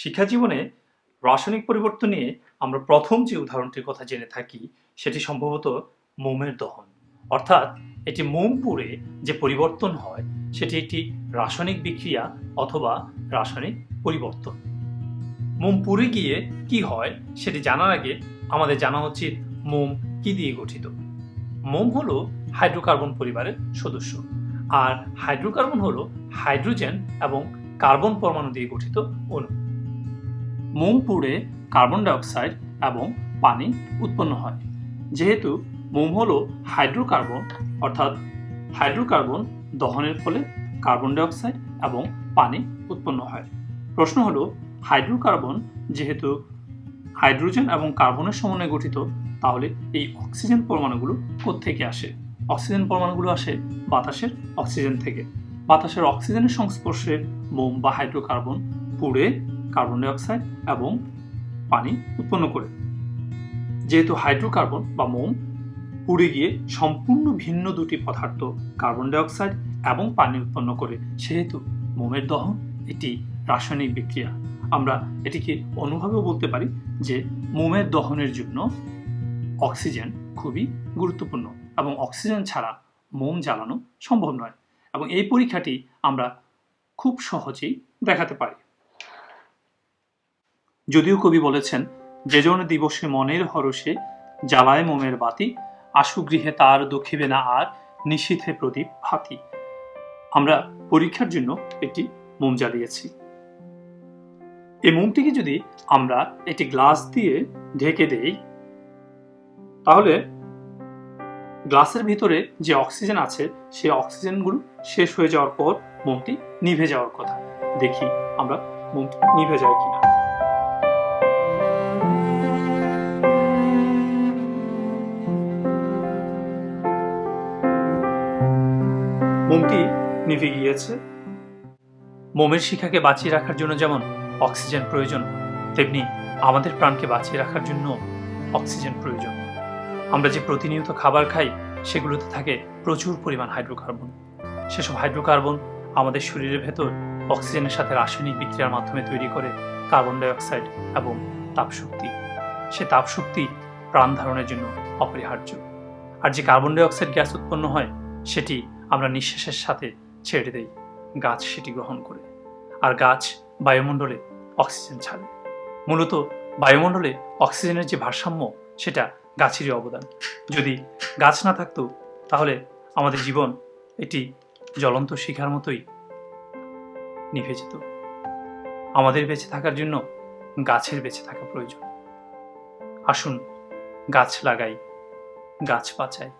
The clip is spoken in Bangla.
শিক্ষা জীবনে রাসায়নিক পরিবর্তন নিয়ে আমরা প্রথম যে উদাহরণটির কথা জেনে থাকি, সেটি সম্ভবত মোমের দহন। অর্থাৎ এটি মোম পুড়ে যে পরিবর্তন হয়, সেটি একটি রাসায়নিক বিক্রিয়া অথবা রাসায়নিক পরিবর্তন। মোম পুড়ে গিয়ে কি হয়, সেটি জানার আগে আমাদের জানা উচিত মোম কি দিয়ে গঠিত। মোম হলো হাইড্রোকার্বন পরিবারের সদস্য, আর হাইড্রোকার্বন হলো হাইড্রোজেন এবং কার্বন পরমাণু দিয়ে গঠিত অণু। মোম পুড়ে কার্বন ডাইঅক্সাইড এবং পানি উৎপন্ন হয়। যেহেতু মোম হল হাইড্রোকার্বন, অর্থাৎ হাইড্রোকার্বন দহনের ফলে কার্বন ডাইঅক্সাইড এবং পানি উৎপন্ন হয়। প্রশ্ন হলো, হাইড্রোকার্বন যেহেতু হাইড্রোজেন এবং কার্বনের সমন্বয়ে গঠিত, তাহলে এই অক্সিজেন পরমাণুগুলো থেকে আসে? অক্সিজেন পরমাণুগুলো আসে বাতাসের অক্সিজেন থেকে। বাতাসের অক্সিজেনের সংস্পর্শে মোম বা হাইড্রোকার্বন পুড়ে কার্বন ডাইঅক্সাইড এবং পানি উৎপন্ন করে। যেহেতু হাইড্রোকার্বন বা মোম পুড়ে গিয়ে সম্পূর্ণ ভিন্ন দুটি পদার্থ, কার্বন ডাইঅক্সাইড এবং পানি উৎপন্ন করে, সেহেতু মোমের দহন এটি রাসায়নিক বিক্রিয়া। আমরা এটিকে অনুভাবেও বলতে পারি যে মোমের দহনের জন্য অক্সিজেন খুবই গুরুত্বপূর্ণ এবং অক্সিজেন ছাড়া মোম জ্বালানো সম্ভব নয় এবং এই পরীক্ষাটি আমরা খুব সহজেই দেখাতে পারি। যদিও কবি বলেছেন, যে জন দিবসে মনের হরষে জ্বালায় মোমের বাতি, আশু গৃহে তার দখিবে না আর, নিশীথে প্রদীপ ভাতি আমরা পরীক্ষার জন্য একটি মোম জ্বালিয়েছি। এই মোমটিকে যদি আমরা একটি গ্লাস দিয়ে ঢেকে দেই, তাহলে গ্লাসের ভিতরে যে অক্সিজেন আছে, সেই অক্সিজেনগুলো শেষ হয়ে যাওয়ার পর মোমটি নিভে যাওয়ার কথা। দেখি আমরা মোমটি নিভে যায় কিনা। মোমটি নিভে গিয়েছে। মোমের শিখাকে বাঁচিয়ে রাখার জন্য যেমন অক্সিজেন প্রয়োজন, তেমনি আমাদের প্রাণকে বাঁচিয়ে রাখার জন্য অক্সিজেন প্রয়োজন। আমরা যে প্রতিনিয়ত খাবার খাই, সেগুলোতে থাকে প্রচুর পরিমাণ হাইড্রোকার্বন। সেসব হাইড্রোকার্বন আমাদের শরীরের ভেতর অক্সিজেনের সাথে রাসায়নিক বিক্রিয়ার মাধ্যমে তৈরি করে কার্বন ডাইঅক্সাইড এবং তাপশক্তি। সে তাপশক্তি প্রাণ ধারণের জন্য অপরিহার্য। আর যে কার্বন ডাইঅক্সাইড গ্যাস উৎপন্ন হয়, সেটি আমরা নিঃশ্বাসের সাথে ছেড়ে দেই গাছ সেটি গ্রহণ করে। আর গাছ বায়ুমণ্ডলে অক্সিজেন ছাড়ে। মূলত বায়ুমণ্ডলে অক্সিজেনের যে ভারসাম্য, সেটা গাছেরই অবদান। যদি গাছ না থাকতো, তাহলে আমাদের জীবন এটি জ্বলন্ত শিখার মতোই নিভে যেত। আমাদের বেঁচে থাকার জন্য গাছের বেঁচে থাকা প্রয়োজন। আসুন গাছ লাগাই, গাছ বাঁচাই।